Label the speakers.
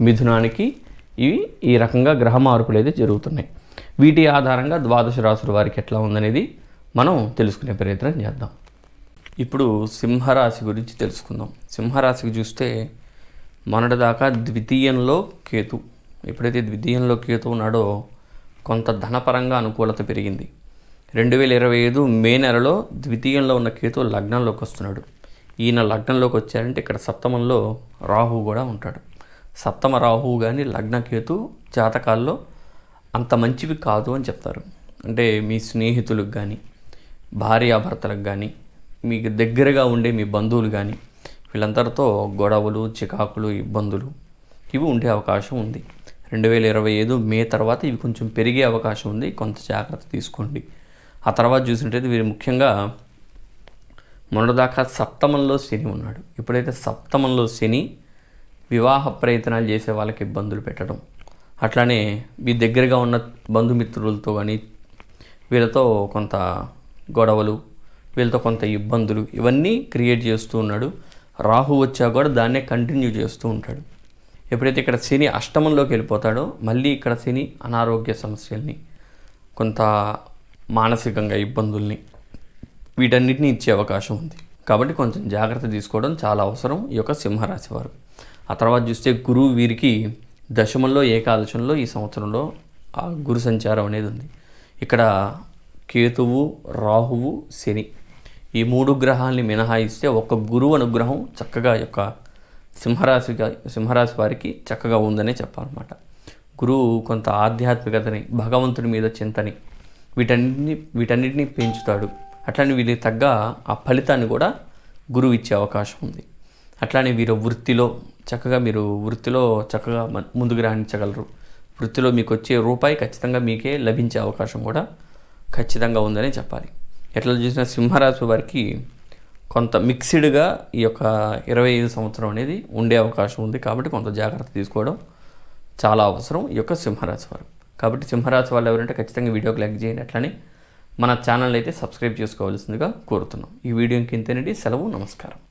Speaker 1: మిథునానికి ఇవి ఈ రకంగా గ్రహ మార్పులు అయితే జరుగుతున్నాయి. వీటి ఆధారంగా ద్వాదశ రాశుల వారికి ఎట్లా ఉందనేది మనం తెలుసుకునే ప్రయత్నం చేద్దాం. ఇప్పుడు సింహరాశి గురించి తెలుసుకుందాం. సింహరాశికి చూస్తే మొన్నటిదాకా ద్వితీయంలో కేతు. ఎప్పుడైతే ద్వితీయంలో కేతు ఉన్నాడో కొంత ధనపరంగా అనుకూలత పెరిగింది. రెండు వేల ఇరవై ఐదు మే నెలలో ద్వితీయంలో ఉన్న కేతు లగ్నంలోకి వస్తున్నాడు. ఈయన లగ్నంలోకి వచ్చారంటే ఇక్కడ సప్తమంలో రాహు కూడా ఉంటాడు. సప్తమ రాహువు కానీ లగ్నకేతు జాతకాల్లో అంత మంచివి కాదు అని చెప్తారు. అంటే మీ స్నేహితులకు కానీ భార్యాభర్తలకు కానీ మీకు దగ్గరగా ఉండే మీ బంధువులు కానీ వీళ్ళందరితో గొడవలు చికాకులు ఇబ్బందులు ఇవి ఉండే అవకాశం ఉంది. రెండు వేల ఇరవై ఐదు మే తర్వాత ఇవి కొంచెం పెరిగే అవకాశం ఉంది. కొంత జాగ్రత్త తీసుకోండి. ఆ తర్వాత చూసినట్టయితే వీరు ముఖ్యంగా మొన్నటిదాకా సప్తమంలో శని ఉన్నాడు. ఎప్పుడైతే సప్తమంలో శని వివాహ ప్రయత్నాలు చేసే వాళ్ళకి ఇబ్బందులు పెట్టడం. అట్లానే మీ దగ్గరగా ఉన్న బంధుమిత్రులతో కానీ వీళ్ళతో కొంత గొడవలు వీళ్ళతో కొంత ఇబ్బందులు ఇవన్నీ క్రియేట్ చేస్తూ ఉన్నాడు. రాహు వచ్చా కూడా దాన్నే కంటిన్యూ చేస్తూ ఉంటాడు. ఎప్పుడైతే ఇక్కడ శని అష్టమంలోకి వెళ్ళిపోతాడో మళ్ళీ ఇక్కడ శని అనారోగ్య సమస్యల్ని కొంత మానసికంగా ఇబ్బందుల్ని వీటన్నిటిని ఇచ్చే అవకాశం ఉంది. కాబట్టి కొంచెం జాగ్రత్త తీసుకోవడం చాలా అవసరం ఈ యొక్క సింహరాశి వారు. ఆ తర్వాత చూస్తే గురువు వీరికి దశమంలో ఏకాదశంలో ఈ సంవత్సరంలో ఆ గురు సంచారం అనేది ఉంది. ఇక్కడ కేతువు రాహువు శని ఈ మూడు గ్రహాల్ని మినహాయిస్తే ఒక గురువు అనుగ్రహం చక్కగా యొక్క సింహరాశిగా సింహరాశి వారికి చక్కగా ఉందనే చెప్పాలన్నమాట. గురువు కొంత ఆధ్యాత్మికతని భగవంతుడి మీద చింతని వీటన్నిటిని వీటన్నిటిని పెంచుతాడు. అట్లానే వీరికి తగ్గ ఆ ఫలితాన్ని కూడా గురువు ఇచ్చే అవకాశం ఉంది. అట్లానే వీరు వృత్తిలో చక్కగా మీరు వృత్తిలో చక్కగా ముందుకు రాణించగలరు. వృత్తిలో మీకు వచ్చే రూపాయి ఖచ్చితంగా మీకే లభించే అవకాశం కూడా ఖచ్చితంగా ఉందని చెప్పాలి. ఎట్లా చూసిన సింహరాశి వారికి కొంత మిక్స్డ్గా ఈ యొక్క ఇరవై ఐదు సంవత్సరం అనేది ఉండే అవకాశం ఉంది కాబట్టి కొంత జాగ్రత్త తీసుకోవడం చాలా అవసరం ఈ యొక్క సింహరాశి వారు. కాబట్టి సింహరాశి వాళ్ళు ఎవరంటే ఖచ్చితంగా వీడియోకి లైక్ చేయండి అట్లనే మన ఛానల్ అయితే సబ్స్క్రైబ్ చేసుకోవాల్సిందిగా కోరుతున్నాం. ఈ వీడియోకి ఇంతేనండి. సెలవు. నమస్కారం.